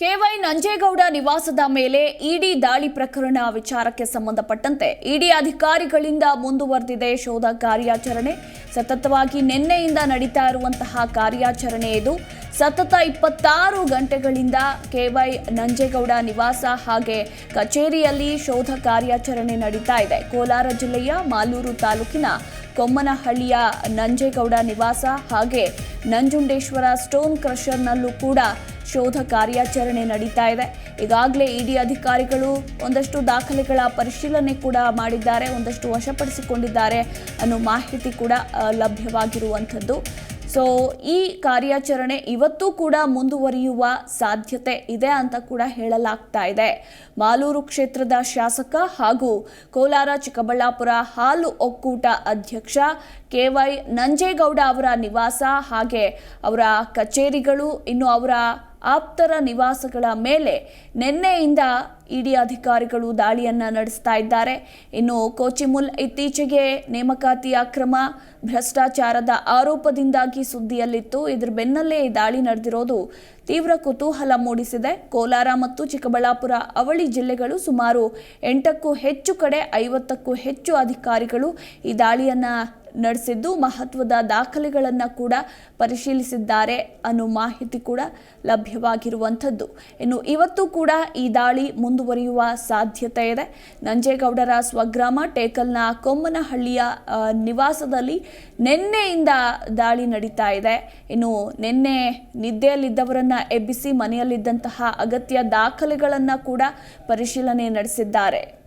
KY Nanjegowda ನಿವಾಸದ ಮೇಲೆ ಇಡಿ ದಾಳಿ ಪ್ರಕರಣ ವಿಚಾರಕ್ಕೆ ಸಂಬಂಧಪಟ್ಟಂತೆ ಇಡಿ ಅಧಿಕಾರಿಗಳಿಂದ ಮುಂದುವರೆದಿದೆ ಶೋಧ ಕಾರ್ಯಾಚರಣೆ. ಸತತವಾಗಿ ನಿನ್ನೆಯಿಂದ ನಡೀತಾ ಇರುವಂತಹ ಕಾರ್ಯಾಚರಣೆ ಇದು. ಸತತ ಇಪ್ಪತ್ತಾರು ಗಂಟೆಗಳಿಂದ ಕೆವೈ ನಂಜೇಗೌಡ ನಿವಾಸ ಹಾಗೆ ಕಚೇರಿಯಲ್ಲಿ ಶೋಧ ಕಾರ್ಯಾಚರಣೆ ನಡೀತಾ ಇದೆ. ಕೋಲಾರ ಜಿಲ್ಲೆಯ ಮಾಲೂರು ತಾಲೂಕಿನ ಕೊಮ್ಮನಹಳ್ಳಿಯ ನಂಜೇಗೌಡ ನಿವಾಸ ಹಾಗೆ ನಂಜುಂಡೇಶ್ವರ ಸ್ಟೋನ್ ಕ್ರಷರ್ನಲ್ಲೂ ಕೂಡ ಶೋಧ ಕಾರ್ಯಾಚರಣೆ ನಡೀತಾ ಇದೆ. ಈಗಾಗಲೇ ಇಡಿ ಅಧಿಕಾರಿಗಳು ಒಂದಷ್ಟು ದಾಖಲೆಗಳ ಪರಿಶೀಲನೆ ಕೂಡ ಮಾಡಿದ್ದಾರೆ, ಒಂದಷ್ಟು ವಶಪಡಿಸಿಕೊಂಡಿದ್ದಾರೆ ಅನ್ನೋ ಮಾಹಿತಿ ಕೂಡ ಲಭ್ಯವಾಗಿರುವಂಥದ್ದು. ಸೊ ಈ ಕಾರ್ಯಾಚರಣೆ ಇವತ್ತು ಕೂಡ ಮುಂದುವರಿಯುವ ಸಾಧ್ಯತೆ ಇದೆ ಅಂತ ಕೂಡ ಹೇಳಲಾಗ್ತಾ ಇದೆ. ಮಾಲೂರು ಕ್ಷೇತ್ರದ ಶಾಸಕ ಹಾಗೂ ಕೋಲಾರ ಚಿಕ್ಕಬಳ್ಳಾಪುರ ಹಾಲು ಒಕ್ಕೂಟ ಅಧ್ಯಕ್ಷ ಕೆ ವೈ ನಂಜೇಗೌಡ ಅವರ ನಿವಾಸ ಹಾಗೆ ಅವರ ಕಚೇರಿಗಳು, ಇನ್ನು ಅವರ ಆಪ್ತರ ನಿವಾಸಗಳ ಮೇಲೆ ನಿನ್ನೆಯಿಂದ ಇಡಿ ಅಧಿಕಾರಿಗಳು ದಾಳಿಯನ್ನು ನಡೆಸ್ತಾ ಇದ್ದಾರೆ. ಇನ್ನು ಕೋಚಿಮುಲ್ ಇತ್ತೀಚೆಗೆ ನೇಮಕಾತಿ ಅಕ್ರಮ ಭ್ರಷ್ಟಾಚಾರದ ಆರೋಪದಿಂದಾಗಿ ಸುದ್ದಿಯಲ್ಲಿತ್ತು. ಇದರ ಬೆನ್ನಲ್ಲೇ ಈ ದಾಳಿ ನಡೆದಿರೋದು ತೀವ್ರ ಕುತೂಹಲ ಮೂಡಿಸಿದೆ. ಕೋಲಾರ ಮತ್ತು ಚಿಕ್ಕಬಳ್ಳಾಪುರ ಅವಳಿ ಜಿಲ್ಲೆಗಳು ಸುಮಾರು ಎಂಟಕ್ಕೂ ಹೆಚ್ಚು ಕಡೆ ಐವತ್ತಕ್ಕೂ ಹೆಚ್ಚು ಅಧಿಕಾರಿಗಳು ಈ ದಾಳಿಯನ್ನ ನಡೆಸಿದ್ದು, ಮಹತ್ವದ ದಾಖಲೆಗಳನ್ನು ಕೂಡ ಪರಿಶೀಲಿಸಿದ್ದಾರೆ ಅನ್ನೋ ಮಾಹಿತಿ ಕೂಡ ಲಭ್ಯವಾಗಿರುವಂಥದ್ದು. ಇನ್ನು ಇವತ್ತು ಕೂಡ ಈ ದಾಳಿ ಮುಂದುವರಿಯುವ ಸಾಧ್ಯತೆ ಇದೆ. ನಂಜೇಗೌಡರ ಸ್ವಗ್ರಾಮ ಟೇಕಲ್ನ ಕೊಮ್ಮನಹಳ್ಳಿಯ ನಿವಾಸದಲ್ಲಿ ನಿನ್ನೆಯಿಂದ ದಾಳಿ ನಡೀತಾ ಇದೆ. ಇನ್ನು ನಿನ್ನೆ ನಿದ್ದೆಯಲ್ಲಿದ್ದವರನ್ನು ಎಬ್ಬಿಸಿ ಮನೆಯಲ್ಲಿದ್ದಂತಹ ಅಗತ್ಯ ದಾಖಲೆಗಳನ್ನು ಕೂಡ ಪರಿಶೀಲನೆ ನಡೆಸಿದ್ದಾರೆ.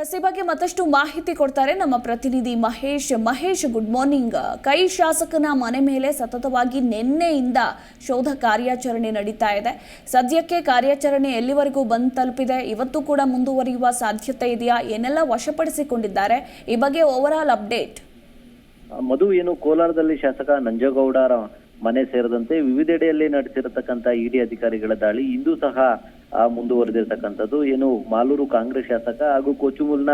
ಈ ಬಗ್ಗೆ ಮತ್ತಷ್ಟು ಮಾಹಿತಿ ಕೊಡ್ತಾರೆ ನಮ್ಮ ಪ್ರತಿನಿಧಿ ಮಹೇಶ್. Mahesh, good morning. ಕೈ ಶಾಸಕನ ಮನೆ ಮೇಲೆ ಸತತವಾಗಿ ನಿನ್ನೆಯಿಂದ ಶೋಧ ಕಾರ್ಯಾಚರಣೆ ನಡೀತಾ ಇದೆ. ಸದ್ಯಕ್ಕೆ ಕಾರ್ಯಾಚರಣೆ ಎಲ್ಲಿವರೆಗೂ ಬಂದು ತಲುಪಿದೆ? ಇವತ್ತು ಕೂಡ ಮುಂದುವರಿಯುವ ಸಾಧ್ಯತೆ ಇದೆಯಾ? ಏನೆಲ್ಲ ವಶಪಡಿಸಿಕೊಂಡಿದ್ದಾರೆ? ಈ ಬಗ್ಗೆ ಓವರ್ ಆಲ್ ಅಪ್ಡೇಟ್ ಮಧು, ಏನು ಕೋಲಾರದಲ್ಲಿ ಶಾಸಕ ನಂಜೇಗೌಡರ ಮನೆ ಸೇರಿದಂತೆ ವಿವಿಧೆಡೆಯಲ್ಲಿ ನಡೆಸಿರತಕ್ಕಂತ ಇಡಿ ಅಧಿಕಾರಿಗಳ ದಾಳಿ, ಇಂದು ಸಹ ಮುಂದುವರೆದಿರ್ತಕ್ಕಂಥದ್ದು. ಏನು ಮಾಲೂರು ಕಾಂಗ್ರೆಸ್ ಶಾಸಕ ಹಾಗೂ ಕೋಚುಮುಲ್ನ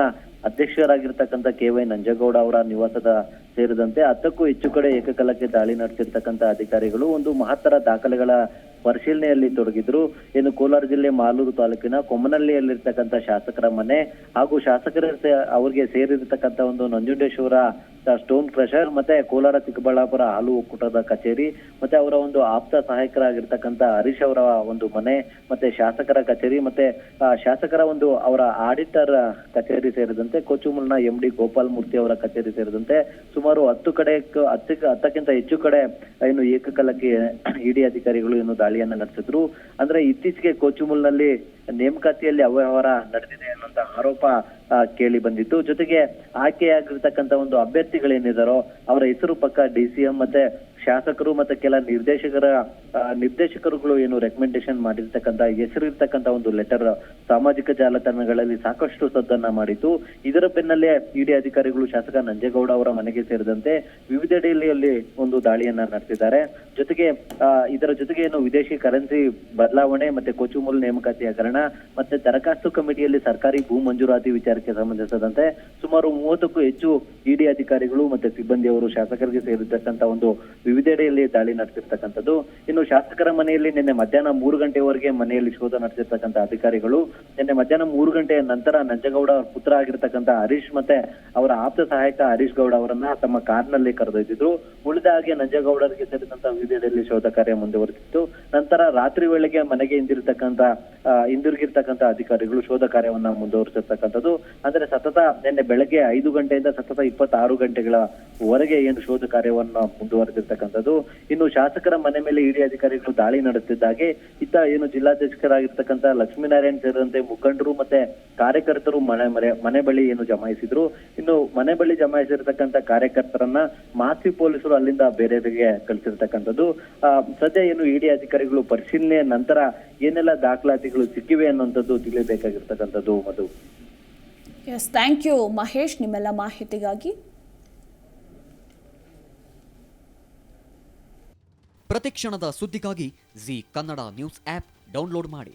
ಅಧ್ಯಕ್ಷರಾಗಿರ್ತಕ್ಕಂಥ ಕೆ ವೈ ನಂಜೇಗೌಡ ಅವರ ನಿವಾಸದ ಸೇರಿದಂತೆ ಹತ್ತಕ್ಕೂ ಹೆಚ್ಚು ಕಡೆ ಏಕಕಾಲಕ್ಕೆ ದಾಳಿ ನಡೆಸಿರ್ತಕ್ಕಂಥ ಅಧಿಕಾರಿಗಳು ಒಂದು ಮಹತ್ತರ ದಾಖಲೆಗಳ ಪರಿಶೀಲನೆಯಲ್ಲಿ ತೊಡಗಿದ್ರು. ಏನು ಕೋಲಾರ ಜಿಲ್ಲೆ ಮಾಲೂರು ತಾಲೂಕಿನ ಕೊಮ್ಮನಹಳ್ಳಿಯಲ್ಲಿರ್ತಕ್ಕಂಥ ಶಾಸಕರ ಮನೆ ಹಾಗೂ ಶಾಸಕರ ಅವರಿಗೆ ಸೇರಿರ್ತಕ್ಕಂಥ ಒಂದು ನಂಜುಂಡೇಶ್ವರ ಸ್ಟೋನ್ ಕ್ರಷರ್ ಮತ್ತೆ ಕೋಲಾರ ಚಿಕ್ಕಬಳ್ಳಾಪುರ ಹಾಲು ಒಕ್ಕೂಟದ ಕಚೇರಿ ಮತ್ತೆ ಅವರ ಒಂದು ಆಪ್ತ ಸಹಾಯಕರಾಗಿರ್ತಕ್ಕಂತ ಹರೀಶ್ ಅವರ ಒಂದು ಮನೆ ಮತ್ತೆ ಶಾಸಕರ ಕಚೇರಿ ಮತ್ತೆ ಶಾಸಕರ ಒಂದು ಅವರ ಆಡಿಟರ್ ಕಚೇರಿ ಸೇರಿದಂತೆ ಕೋಚುಮುಲ್ನ ಎಂ ಡಿ ಗೋಪಾಲ್ ಮೂರ್ತಿ ಅವರ ಕಚೇರಿ ಸೇರಿದಂತೆ ಸುಮಾರು ಹತ್ತು ಕಡೆ ಹತ್ತಕ್ಕೆ ಹತ್ತಕ್ಕಿಂತ ಹೆಚ್ಚು ಕಡೆ ಏನು ಏಕಕಾಲಕ್ಕೆ ಇಡಿ ಅಧಿಕಾರಿಗಳು ಇನ್ನು ದಾಳಿಯನ್ನ ನಡೆಸಿದ್ರು. ಅಂದ್ರೆ ಇತ್ತೀಚೆಗೆ ಕೋಚುಮಲ್ನಲ್ಲಿ ನೇಮಕಾತಿಯಲ್ಲಿ ಅವ್ಯವಹಾರ ನಡೆದಿದೆ ಅನ್ನುವಂತ ಆರೋಪ ಕೇಳಿ ಬಂದಿತ್ತು. ಜೊತೆಗೆ ಆಯ್ಕೆಯಾಗಿರ್ತಕ್ಕಂತ ಒಂದು ಅಭ್ಯರ್ಥಿಗಳೇನಿದಾರೋ, ಅವರ ಹೆಸರು ಪಕ್ಕ ಡಿ ಸಿ ಎಂ ಮತ್ತೆ ಶಾಸಕರು ಮತ್ತೆ ಕೆಲ ನಿರ್ದೇಶಕರ ನಿರ್ದೇಶಕರುಗಳು ಏನು ರೆಕಮೆಂಡೇಶನ್ ಮಾಡಿರ್ತಕ್ಕಂತ ಹೆಸರಿರ್ತಕ್ಕಂತ ಒಂದು ಲೆಟರ್ ಸಾಮಾಜಿಕ ಜಾಲತಾಣಗಳಲ್ಲಿ ಸಾಕಷ್ಟು ಸದ್ದನ್ನ ಮಾಡಿತ್ತು ಇದರ ಬೆನ್ನಲ್ಲೇ ಇಡಿ ಅಧಿಕಾರಿಗಳು ಶಾಸಕ ನಂಜೇಗೌಡ ಅವರ ಮನೆಗೆ ಸೇರಿದಂತೆ ವಿವಿಧೆಡೆಯಲ್ಲಿ ಒಂದು ದಾಳಿಯನ್ನ ನಡೆಸಿದ್ದಾರೆ. ಜೊತೆಗೆ ಇದರ ಜೊತೆಗೆ ಏನು ವಿದೇಶಿ ಕರೆನ್ಸಿ ಬದಲಾವಣೆ ಮತ್ತೆ ಕೊಚುಮೂಲ್ ನೇಮಕಾತಿ ಹಗರಣ ಮತ್ತೆ ದರಖಾಸ್ತು ಕಮಿಟಿಯಲ್ಲಿ ಸರ್ಕಾರಿ ಭೂ ಮಂಜೂರಾತಿ ವಿಚಾರಕ್ಕೆ ಸಂಬಂಧಿಸಿದಂತೆ ಸುಮಾರು ಮೂವತ್ತಕ್ಕೂ ಹೆಚ್ಚು ಇಡಿ ಅಧಿಕಾರಿಗಳು ಮತ್ತೆ ಸಿಬ್ಬಂದಿಯವರು ಶಾಸಕರಿಗೆ ಸೇರಿರ್ತಕ್ಕಂತ ಒಂದು ವಿವಿಧೆಡೆಯಲ್ಲಿ ದಾಳಿ ನಡೆಸಿರ್ತಕ್ಕಂಥದ್ದು. ಇನ್ನು ಶಾಸಕರ ಮನೆಯಲ್ಲಿ ನಿನ್ನೆ ಮಧ್ಯಾಹ್ನ ಮೂರು ಗಂಟೆವರೆಗೆ ಮನೆಯಲ್ಲಿ ಶೋಧ ನಡೆಸಿರ್ತಕ್ಕಂಥ ಅಧಿಕಾರಿಗಳು ನಿನ್ನೆ ಮಧ್ಯಾಹ್ನ ಮೂರು ಗಂಟೆಯ ನಂತರ ನಂಜಗೌಡ ಅವರ ಪುತ್ರ ಆಗಿರ್ತಕ್ಕಂಥ ಹರೀಶ್ ಮತ್ತೆ ಅವರ ಆಪ್ತ ಸಹಾಯಕ ಹರೀಶ್ ಗೌಡ ಅವರನ್ನ ತಮ್ಮ ಕಾರ್ನಲ್ಲಿ ಕರೆದೊಯ್ದಿದ್ರು. ಉಳಿದ ಹಾಗೆ ನಂಜಗೌಡರಿಗೆ ಸೇರಿದಂತ ವಿವಿಧೆಡೆಯಲ್ಲಿ ಶೋಧ ಕಾರ್ಯ ಮುಂದುವರೆದಿತ್ತು. ನಂತರ ರಾತ್ರಿ ವೇಳೆಗೆ ಮನೆಗೆ ಹಿಂದಿರ್ತಕ್ಕಂಥ ಹಿಂದಿರುಗಿರ್ತಕ್ಕಂಥ ಅಧಿಕಾರಿಗಳು ಶೋಧ ಕಾರ್ಯವನ್ನ ಮುಂದುವರಿಸಿರ್ತಕ್ಕಂಥದ್ದು. ಅಂದ್ರೆ ಸತತ ನಿನ್ನೆ ಬೆಳಗ್ಗೆ ಐದು ಗಂಟೆಯಿಂದ ಸತತ ಇಪ್ಪತ್ತಾರು ಗಂಟೆಗಳವರೆಗೆ ಏನು ಶೋಧ ಕಾರ್ಯವನ್ನ ಮುಂದುವರೆದಿರ್ತಕ್ಕಂಥದ್ದು. ಇನ್ನು ಶಾಸಕರ ಮನೆ ಮೇಲೆ ಇಡಿ ಅಧಿಕಾರಿಗಳು ದಾಳಿ ನಡೆಸುತ್ತಿದ್ದಾಗೆ ಇತ್ತ ಏನು ಜಿಲ್ಲಾಧ್ಯಕ್ಷರಾಗಿರ್ತಕ್ಕಂಥ ಲಕ್ಷ್ಮೀನಾರಾಯಣ್ ಸೇರಿದಂತೆ ಮುಖಂಡರು ಮತ್ತೆ ಕಾರ್ಯಕರ್ತರು ಮನೆ ಮನೆ ಮನೆ ಬಳಿ ಏನು ಜಮಾಯಿಸಿದ್ರು. ಇನ್ನು ಮನೆ ಬಳಿ ಜಮಾಯಿಸಿರ್ತಕ್ಕಂಥ ಕಾರ್ಯಕರ್ತರನ್ನ ಮಾಸ್ತಿ ಪೊಲೀಸರು ಅಲ್ಲಿಂದ ಬೇರೆಯವರಿಗೆ ಕಳಿಸಿರ್ತಕ್ಕಂಥದ್ದು. ಆ, ಸದ್ಯ ಏನು ಇಡಿ ಅಧಿಕಾರಿಗಳು ಪರಿಶೀಲನೆ ನಂತರ ಏನೆಲ್ಲ ದಾಖಲಾತಿಗಳು ಸಿಕ್ಕಿವೆ ಅನ್ನುವಂಥದ್ದು ತಿಳಿಯಬೇಕಾಗಿರ್ತಕ್ಕಂಥದ್ದು Madhu. Yes thank you Mahesh ನಿಮ್ಮೆಲ್ಲ ಮಾಹಿತಿಗಾಗಿ. ಪ್ರತಿಕ್ಷಣದ ಸುದ್ದಿಗಾಗಿ Zee Kannada news app download ಮಾಡಿ.